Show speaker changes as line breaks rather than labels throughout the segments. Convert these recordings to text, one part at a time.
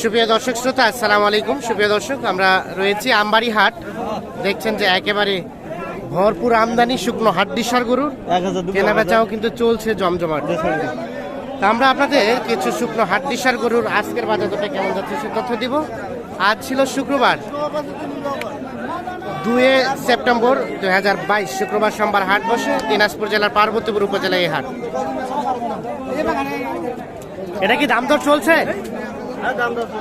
সুপ্রিয় দর্শক শ্রোতা আসসালামু আলাইকুম। সুপ্রিয় দর্শক আমরা রয়েছি আমবাড়ি হাট দেখছেন যে একেবারে ভরপুর আমদানি শুকনো হাড্ডিসার গরুর। কেনা বেচাও কিন্তু চলছে জমজমাট। তা আমরা আপনাদের কিছু শুকনো হাড্ডিসার গরুর আজকের বাজার দরটা কেমন যাচ্ছে সে তথ্য দিব। আজ ছিল শুক্রবার দুয়ে সেপ্টেম্বর দুই হাজার বাইশ শুক্রবার সোমবার হাট বসে। দিনাজপুর জেলার পার্বতীপুর উপজেলায় এই হাট। এটা কি দাম দর চলছে?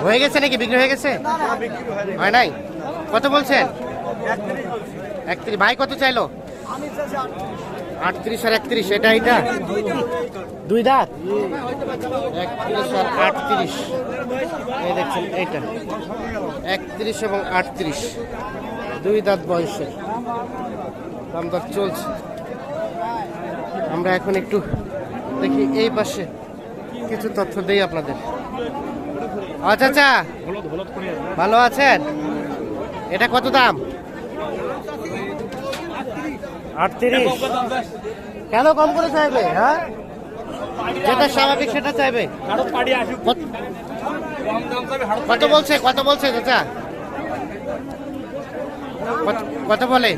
হয়ে গেছে নাকি? বিক্রি হয়ে গেছে? হয় নাই? কত বলছেন? একত্রিশ। ভাই, কত চাইলো? আটত্রিশ আর একত্রিশ, এটা এটা দুই দাঁত? একত্রিশ আর আটত্রিশ। এই দেখছেন, এইটা। একত্রিশ এবং আটত্রিশ। দুই দাঁত বয়সে দাম দর চলছে। আমরা এখন একটু দেখি এই পাশে কিছু তথ্য দেই আপনাদের। আচ্ছা আচ্ছা। ভালো আছেন? এটা কত দাম? আটত্রিশ। কেন কম করে চাইবে হ্যাঁ? যেটা স্বাভাবিক সেটা চাইবে। কত- কত বলছে? কত বলছে চাচা? কত- বলে?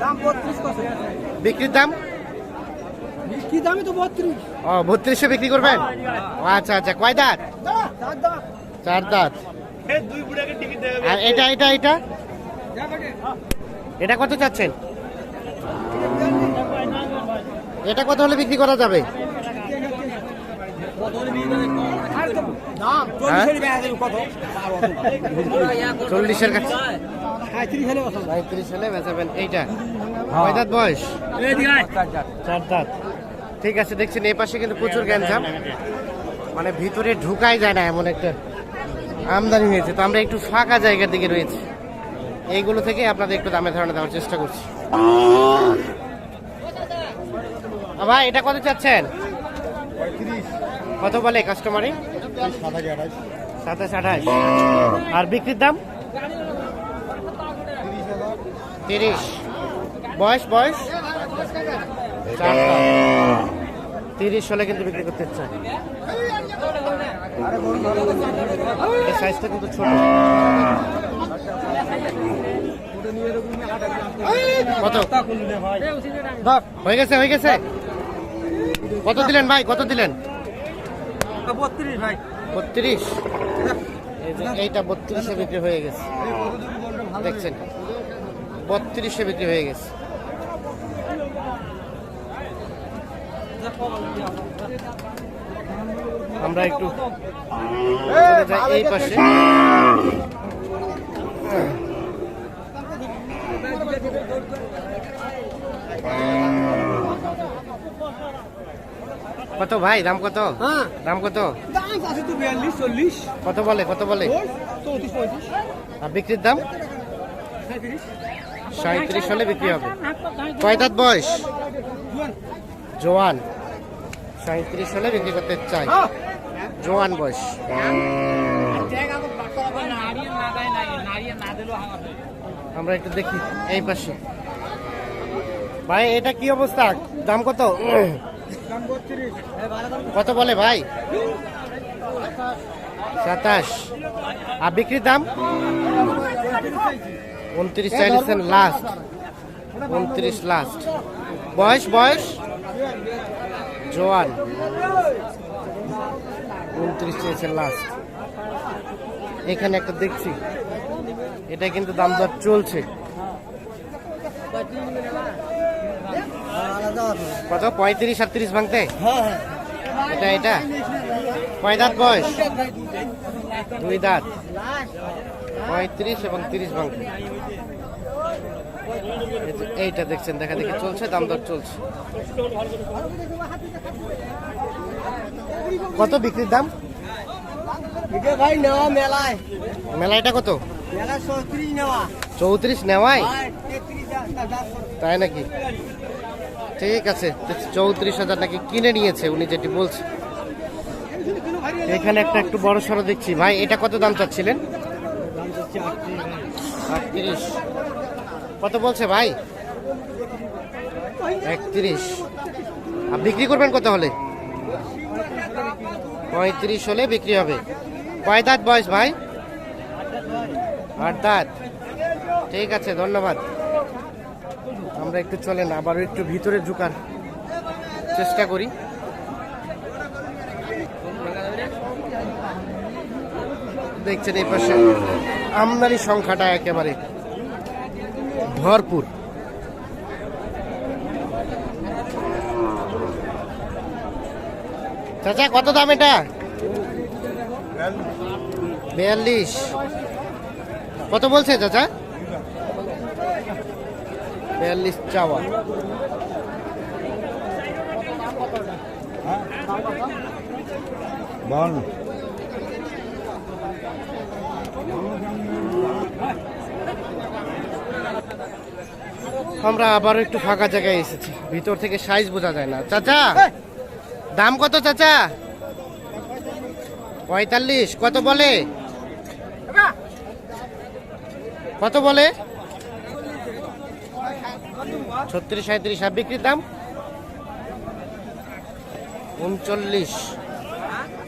বিক্রির দাম?
কি দামে তো বত্রিশ।
ও বত্রিশশো বিক্রি করবেন? ও, আচ্ছা আচ্ছা। কয় দাঁত। চার দাঁত। আর এটা এটা এটা? এটা কত চাচ্ছেন? এটা কত হলে বিক্রি করা যাবে? হ্যাঁ? চল্লিশের কাছে।
হলে বসাবো।
পঁয়ত্রিশ হলে বেচাবেন। এইটা? কয় দাঁত বয়স? চার দাঁত। ঠিক আছে দেখছেন এই পাশে কিন্তু প্রচুর গ্যাঞ্জাম। মানে ভিতরে ঢুকাই যায় না এমন একটা আমদানি হয়েছে তো আমরা একটু ফাঁকা জায়গার দিকে রয়েছি। এইগুলো থেকে আপনাদের একটু দামে ধারণা দেওয়ার চেষ্টা করছি। ভাই এটা কত চাচ্ছেন? কত বলে কাস্টমারে সাতাশ আঠাশ। আর বিক্রির দাম? তিরিশ। বয়স বয়স? তিরিশ হলে কিন্তু বিক্রি করতে চাই সাইজটা কিন্তু ছোট। কত? হয়ে গেছে হয়ে গেছে। কত দিলেন ভাই? কত দিলেন?
বত্রিশ ভাই।
বত্রিশ? এইটা বত্রিশে বিক্রি হয়ে গেছে। দেখছেন? বত্রিশে বিক্রি হয়ে গেছে। আমরা একটু যাই এই পাশে। কত ভাই দাম কত?
হ্যাঁ।
দাম কত? কত বলে কত বলে? আর বিক্রির দাম?
সাঁত্রিশ।
সাঁত্রিশ হলে বিক্রি হবে। কয় দাঁত বয়স? জোয়ান। সাঁত্রিশ হলে বিক্রি করতে চাই জোয়ান বয়স। আমরা একটু দেখি এই পাশে। ভাই এটা কি অবস্থা? দাম কত? কত বলে ভাই? সাতাশ। আর বিক্রির দাম? উনত্রিশ চাইছেন লাস্ট উনত্রিশ লাস্ট বয়স বয়স? জোয়ান। উনত্রিশ চেয়েছেন লাস্ট এখানে একটা দেখছি। এটা কিন্তু দাম দর চলছে। কত? পঁয়ত্রিশ আর তিরিশ ভাঙতে? এটা এটা? কয় দাঁত বয়স? দুই দাঁত। পঁয়ত্রিশ এবং তিরিশ ভাঙতে। এইটা দেখছেন দেখা দেখি চলছে দাম দর চলছে। কত বিক্রির দাম?
ভাই নেওয়া মেলায়।
কত?
চৌত্রিশ নেওয়া।
চৌত্রিশ নেওয়াই? তাই নাকি? ঠিক আছে চৌত্রিশ হাজার নাকি কিনে নিয়েছে উনি যেটি বলছে। এখানে একটা একটু বড় সড়ো দেখছি। ভাই এটা কত দাম চাচ্ছিলেন? আটত্রিশ। কত বলছে ভাই? একত্রিশ। আর বিক্রি করবেন কত হলে? পঁয়ত্রিশ হলে বিক্রি হবে। কয় দাঁত বয়স ভাই? আট দাঁত। ঠিক আছে, ধন্যবাদ। আমরা একটু চলেন আবার একটু ভিতরে ঢুকার চেষ্টা করি। দেখছেন এই পাশে। আমদানি সংখ্যাটা একেবারে ভরপুর। চাচা কত দাম এটা? বিয়াল্লিশ। কত বলছে চাচা? বিয়াল্লিশ চাওয়া।
বাউন্ন
আমরা আবার একটু ফাঁকা জায়গায় এসেছি। ভিতর থেকে সাইজ বোঝা যায় না। চাচা! দাম কত চাচা? পঁয়তাল্লিশ কত বলে? কত বলে? ছত্রিশ সাঁত্রিশ আর বিক্রির দাম? উনচল্লিশ।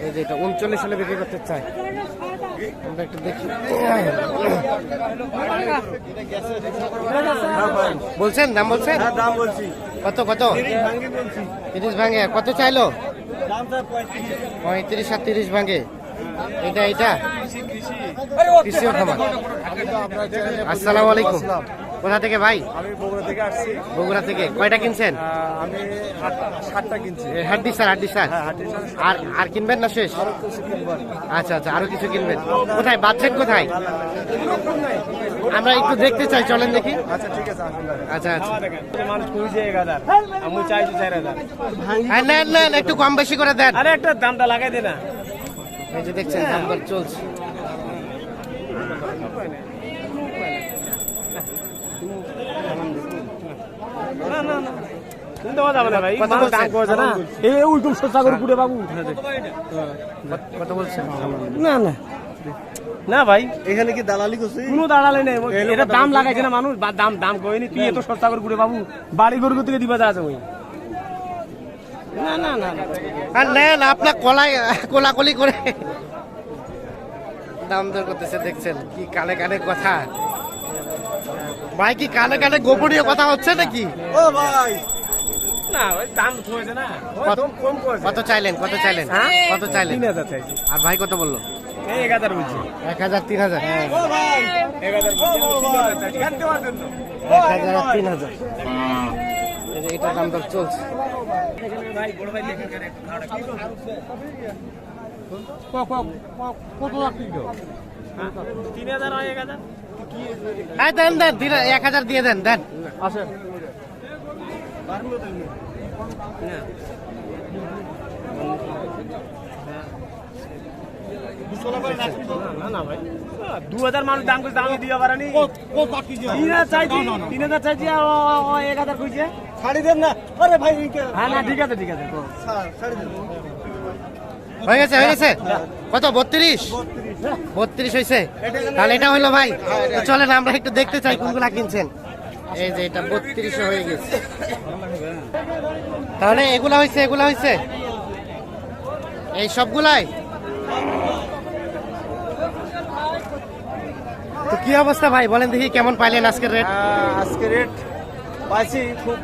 এই যে এটা উনচল্লিশ হলে বিক্রি করতে চাই আমরা একটু দেখি। বলছেন দাম বলছেন?
দাম বলছি।
কত কত? তিরিশ ভাঙে কত চাইলো?
পঁয়ত্রিশ।
সাতত্রিশ আর তিরিশ ভাঙে। এটা এটা? খামার। আসসালামু আলাইকুম। কোথা থেকে ভাই?
আমি বগুড়া থেকে আসছি।
বগুড়া থেকে। কয়টা কিনছেন?
আমি ষাটটা কিনছি।
হাড্ডি স্যার হাড্ডি স্যার।
হ্যাঁ।
আর আর কিনবেন না শেষ? আচ্ছা আচ্ছা আরও কিছু কিনবেন। কোথায়? বাচ্চেন কোথায়? আমরা একটু দেখতে চাই চলেন দেখি।
আচ্ছা ঠিক আছে
আচ্ছা আচ্ছা।
মানুষ আমি চাইছি
হ্যাঁ, একটু কম বেশি করে দেন।
আরে একটা দামটা লাগাই দে না।
এই যে দেখছেন চলছে।
না না না শুনতে পাওয়া যাবে না ভাই।
কত
দাম করছে না। এই উল্টুম সস্তা করে পুড়ে বাবু।
কত বলছেন
না না। না ভাই।
এখানে কি দালালি করছিস
কোনো দাঁড়ালে নেই। এটা দাম লাগাইছে না মানুষ। বা দাম দাম কইনি। তুই এত সস্তা করে পুড়ে বাবু। বাড়ি গরু থেকে দিবা আছে ওই। না না না না।
আর নেন আপনার কলাই কোলাকলি করে। দাম দর করতেছে দেখছেন কি কানে কানে কথা। ভাই কি কানে কানে গোপনীয় কথা হচ্ছে নাকি
ও ভাই
না ওই দাম হয়েছে না ওই
কত- কত চাইলেন কত চাইলেন
হ্যাঁ?
কত চাইলেন আর ভাই কত বলল
এক হাজার বলছি
এক হাজার তিন হাজার
এক হাজার তিন হাজার
এটা দাম দর চলছে
ভাই, বড় ভাই দেখেন কেন একটু খাওয়াটা কি করবে? হ্যাঁ? তিন হাজার হয় এক হাজার
হ্যাঁ দেন দেন দিন এক হাজার দিয়ে দেন দেন।
আসেন। দু হাজার মানুষ দাম করছে আমি দিয়ে পারানি। তিন হাজার চাইছি তিন হাজার চাইছি ও- ও- ও এক হাজার কইছে।
ছাড়ি দেন না। আরে ভাই
হ্যাঁ না ঠিক আছে ঠিক আছে।
হয়ে গেছে হয়ে গেছে। কত বত্রিশ। বত্রিশ হয়েছে তাহলে এটা হলো ভাই। চলেন, আমরা একটু দেখতে চাই কোনগুলা কিনছেন। এই যে এটা বত্রিশে হয়ে গেছে। তাহলে এগুলা হয়েছে এগুলা হয়েছে এই সবগুলাই? তো কি অবস্থা ভাই? বলেন দেখি কেমন পাইলেন আজকের রেট?
আজকের রেট পাইছি খুব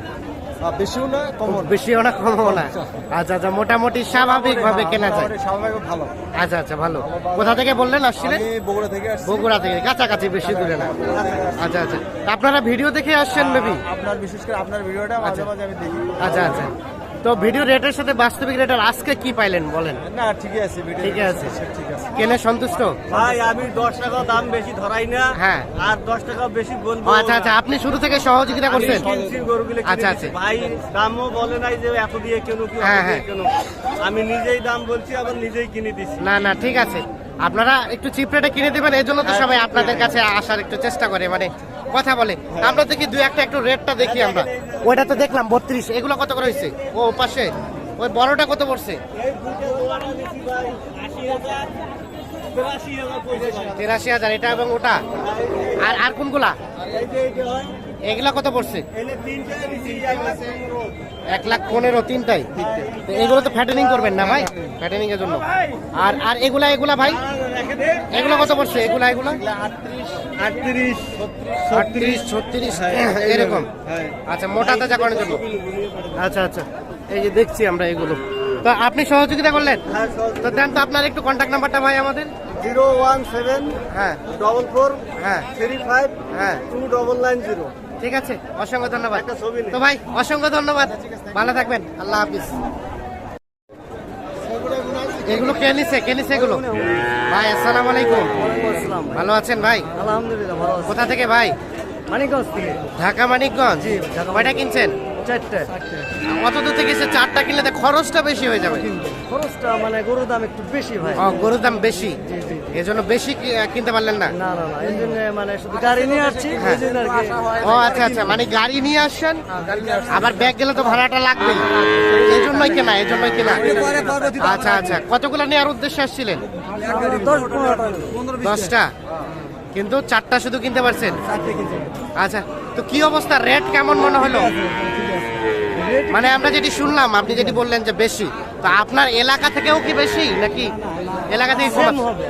বেশিও না কমও
বেশিও না কমও না। আচ্ছা। আচ্ছা মোটামুটি স্বাভাবিক ভাবে কেনা যায়।
স্বাভাবিক ভালো।
আচ্ছা আচ্ছা ভালো। কোথা থেকে বললেন আসছিলেন?
বগুড়া থেকে
বগুড়া থেকে কাছাকাছি বেশি দূরে না। আচ্ছা আচ্ছা। আপনারা ভিডিও দেখে আসছেন মেবি?
আপনার বিশেষ করে আপনার ভিডিওটা মাঝে
আচ্ছা।
মাঝে আমি দেখি।
আচ্ছা আচ্ছা। তো ভিডিও রেটের সাথে বাস্তবিক রেটের আজকে কি পাইলেন বলেন?
না ঠিকই আছে ভিডিও
ঠিকই আছে।
ঠিক আছে।
কেনে সন্তুষ্ট?
ভাই আমি দশ টাকা দাম বেশি ধরাই না।
হ্যাঁ।
আর দশ টাকা বেশি বলব
আচ্ছা আচ্ছা আপনি শুরু থেকে সহযোগিতা করছেন? আচ্ছা, আচ্ছা।
ভাই দামও বলে নাই যে এত দিয়ে কেন
হ্যাঁ, হ্যাঁ।
কেন আমি নিজেই দাম বলছি আবার নিজেই কিনে দিছি।
না না ঠিক আছে। আপনারা একটু চিপ রেটে কিনে দেবেন এই জন্য তো সবাই আপনাদের কাছে আসার একটু চেষ্টা করে মানে কথা বলে। আমরা দেখি দু একটা একটু রেটটা দেখি আমরা? ওইটা তো দেখলাম বত্রিশ। এগুলো কত করে হয়েছে ও পাশে। ওই বড়টা কত পড়ছে? তিরাশি হাজার এটা এবং ওটা। আর আর কোনগুলা?
হয়
এগুলা কত পড়ছে?
এক লাখ পনেরো।
তিনটাই। এগুলো তো ফ্যাটেনিং করবেন না ভাই? ফ্যাটেনিং এর জন্য। আর আর এগুলা এগুলা ভাই? এগুলো কত পড়ছে? এগুলা এগুলা?
আটত্রিশ
আটত্রিশ ছত্রিশ এরকম। আচ্ছা মোটা তাজা করার জন্য। আচ্ছা আচ্ছা। এই যে দেখছি আমরা এগুলো। তো আপনি সহযোগিতা করলেন? তো দেন তো আপনার একটু কন্ট্যাক্ট নাম্বারটা ভাই আমাদের।
জিরো ওয়ান সেভেন
হ্যাঁ।
ডবল ফোর
হ্যাঁ।
থ্রি ফাইভ
হ্যাঁ।
Two double nine zero.
ঠিক আছে? অসংখ্য ধন্যবাদ। তো ভাই অসংখ্য ধন্যবাদ। ভালো থাকবেন। আল্লাহ হাফিজ। এগুলো কে নিছে? কে নিছে এগুলো? ভাই আসসালাম আলাইকুম। ভালো আছেন ভাই?
আলহামদুলিল্লাহ ভালো
কোথা থেকে ভাই?
মানিকগঞ্জ থেকে।
ঢাকা মানিকগঞ্জ?
ঢাকা
কয়টা কিনছেন?
চারটে।
দূর থেকে এসে চারটা কিনলে খরচটা বেশি হয়ে যাবে।
খরচটা মানে গরুর দাম একটু বেশি ভাই।
গরুর দাম বেশি? এজন্য বেশি কিনতে পারলেন না?
না না না এই জন্য মানে শুধু গাড়ি নিয়ে আসছি কি।
ও আচ্ছা আচ্ছা মানে গাড়ি নিয়ে আসছেন আবার ব্যাগ গেলে তো ভাড়াটা লাগবে এই জন্যই কেনা এই জন্যই কেনা। আচ্ছা আচ্ছা কতগুলো নেওয়ার উদ্দেশ্যে আসছিলেন? দশটা? কিন্তু চারটা শুধু কিনতে পারছেন? আচ্ছা তো কি অবস্থা? রেট কেমন মনে হলো? মানে আমরা যেটি শুনলাম আপনি যেটি বললেন যে বেশি তো আপনার এলাকা থেকেও কি বেশি নাকি এলাকা থেকে
হবে।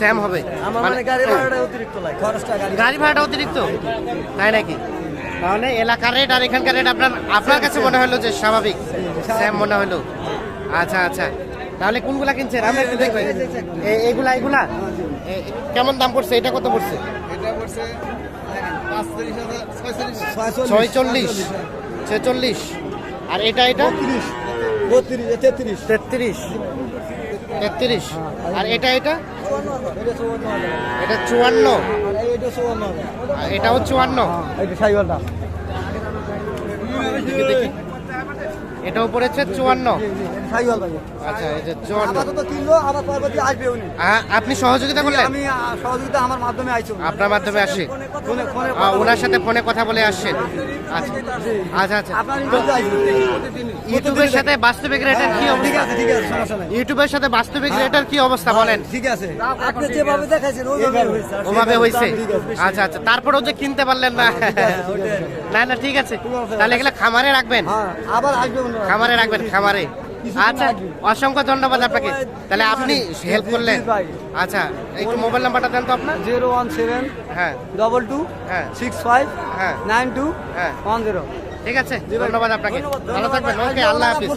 সেম হবে।
আমার মানে গাড়ি ভাড়াটা অতিরিক্ত লাগে। খরচটা গাড়ি
গাড়ি ভাড়াটা অতিরিক্ত? তাই নাকি? তাহলে এলাকার রেট আর এখানকার রেট আপনার আপনার কাছে মনে হলো যে স্বাভাবিক? সেম মনে হলো। আচ্ছা আচ্ছা। তাহলে কোনগুলা কিনছেন? আমরা একটু দেখবেন এগুলা এগুলা? কেমন দাম পড়ছে? এটা কত পড়ছে? ছয়চল্লিশ। ছেচল্লিশ। আর এটা এটা?
তেত্রিশ।
তেত্রিশ। তেত্রিশ। আর এটা এটা? এটা চুয়ান্ন। এটাও চুয়ান্ন। দেখি, দেখি। এটাও পড়েছে চুয়ান্ন। আচ্ছা এই যে চুয়ান্ন। আপনি সহযোগিতা করলেন?
আমি সহযোগিতা আমার মাধ্যমে আইছি
আপনার মাধ্যমে আসে? ওনার সাথে ফোনে কথা বলে আসছেন। আচ্ছা। আচ্ছা আচ্ছা। ইউটিউবের সাথে বাস্তবিক রেটের কি
ঠিক
অবস্থা?
আছে ঠিক আছে সমস্যা নাই।
ইউটিউবের সাথে বাস্তবিক রেটের কি অবস্থা বলেন?
ঠিক আছে। আপনি যেভাবে দেখাইছেন ওইভাবে হয়েছে। আর
ওভাবে
আছে।
আচ্ছা আচ্ছা। তারপরেও যে কিনতে পারলেন না। না না ঠিক আছে। তাহলে এগুলো খামারে রাখবেন।
হ্যাঁ আবার আসবে
খামারে রাখবেন খামারে। আচ্ছা অসংখ্য ধন্যবাদ আপনাকে। তাহলে আপনি হেল্প করলেন। আচ্ছা একটু মোবাইল নাম্বারটা দেন তো আপনার।
জিরো ওয়ান সেভেন
হ্যাঁ।
ডবল টু
হ্যাঁ।
সিক্স ফাইভ
হ্যাঁ।
নাইন টু
হ্যাঁ।
One zero.
ঠিক আছে ধন্যবাদ আপনাকে। ভালো থাকবেন। ওকে আল্লাহ হাফিজ।